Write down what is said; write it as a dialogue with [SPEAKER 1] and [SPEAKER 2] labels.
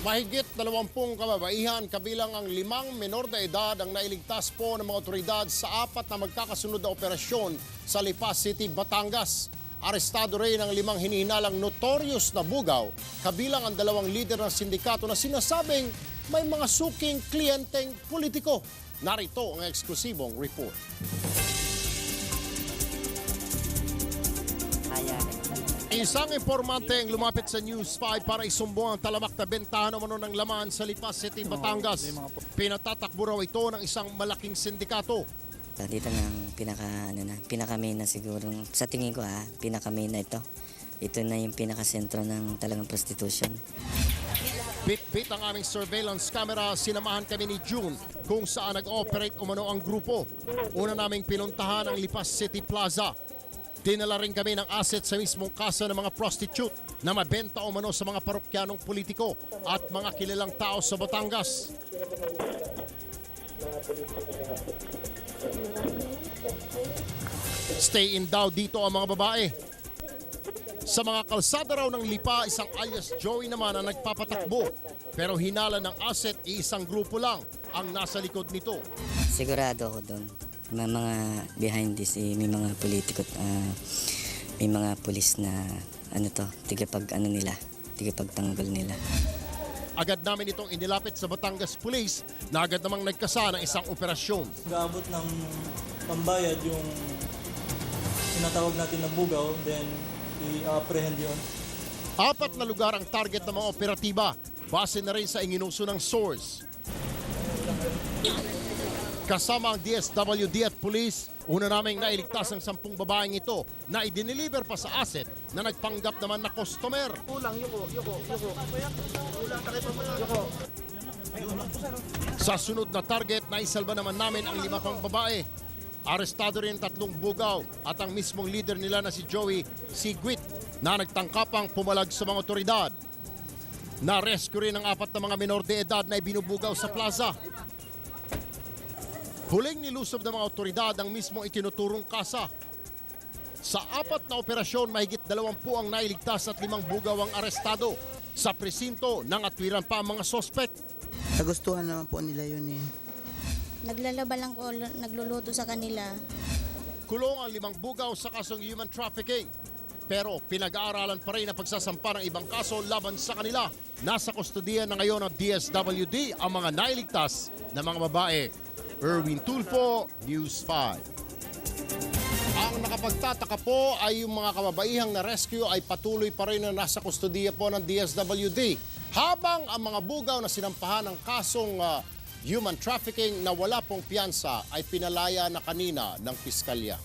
[SPEAKER 1] Mahigit 20 kababaihan kabilang ang limang menor na edad ang nailigtas po ng mga otoridad sa apat na magkakasunod na operasyon sa Lipas City, Batangas. Arestado rin ang limang hinihinalang notorious na bugaw, kabilang ang dalawang lider ng sindikato na sinasabing may mga suking kliyenteng politiko. Narito ang eksklusibong report. Isang informante ang lumapit sa News 5 para isumbong ang talamak na bentahan umano ng laman sa Lipas City, Batangas. Pinatatakbo raw ito ng isang malaking sindikato.
[SPEAKER 2] Dito na ang pinaka, ano na, pinaka main na siguro, sa tingin ko ha, pinaka main na ito. Ito na yung pinaka sentro ng talagang prostitution.
[SPEAKER 1] Bit-bit ang aming surveillance camera, sinamahan kami ni June kung saan nag-operate umano ang grupo. Una naming pinuntahan ang Lipas City Plaza. Dinala rin kami ng asset sa mismong kasa ng mga prostitute na mabenta umano sa mga parokyanong politiko at mga kilalang tao sa Batangas. Stay in daw dito ang mga babae. Sa mga kalsada raw ng Lipa, isang alias Joey naman ang nagpapatakbo. Pero hinala ng asset, isang grupo lang ang nasa likod nito.
[SPEAKER 2] Sigurado ako doon. May mga behind this, eh, may mga politiko, ah, may mga pulis na, ano to, tigapag ano nila, tigapagtanggol nila.
[SPEAKER 1] Agad namin itong inilapit sa Batangas Police na agad namang nagkasa ng isang operasyon.
[SPEAKER 3] gaabot ng pambayad yung tinatawag natin na bugaw, then i-apprehend yun.
[SPEAKER 1] Apat na lugar ang target ng mga operatiba. Base na rin sa inginuso ng source. Kasama ang DSWD at police, una naming nailigtas ang sampung babaeng ito na idiniliver pa sa asset na nagpanggap naman na customer. Sa sunod na target, naisalba naman namin ang lima pang babae. Arestado rin tatlong bugaw at ang mismong leader nila na si Joey Sigwit na nagtangkapang pumalag sa mga otoridad. Na-rescue rin ang apat na mga minor de edad na ibinubugaw sa plaza. Huling nilusob ng mga otoridad ang mismong itinuturong kasa. Sa apat na operasyon, mahigit dalawampu ang nailigtas at limang bugaw ang arestado. Sa presinto, nangatwiran pa ang mga sospek.
[SPEAKER 4] Nagustuhan naman po nila yun eh.
[SPEAKER 5] Naglalaba lang ko, nagluluto sa kanila.
[SPEAKER 1] Kulong ang limang bugaw sa kasong human trafficking. Pero pinag-aaralan pa rin ang pagsasampa ng ibang kaso laban sa kanila. Nasa kustodiya na ngayon ng DSWD ang mga nailigtas na mga babae. Erwin Tulfo, News 5. Ang nakapagtataka po ay yung mga kababaihang na rescue ay patuloy pa rin na nasa kustodiya po ng DSWD. Habang ang mga bugaw na sinampahan ng kasong ah, human trafficking na wala pong piyansa ay pinalaya na kanina ng piskalya.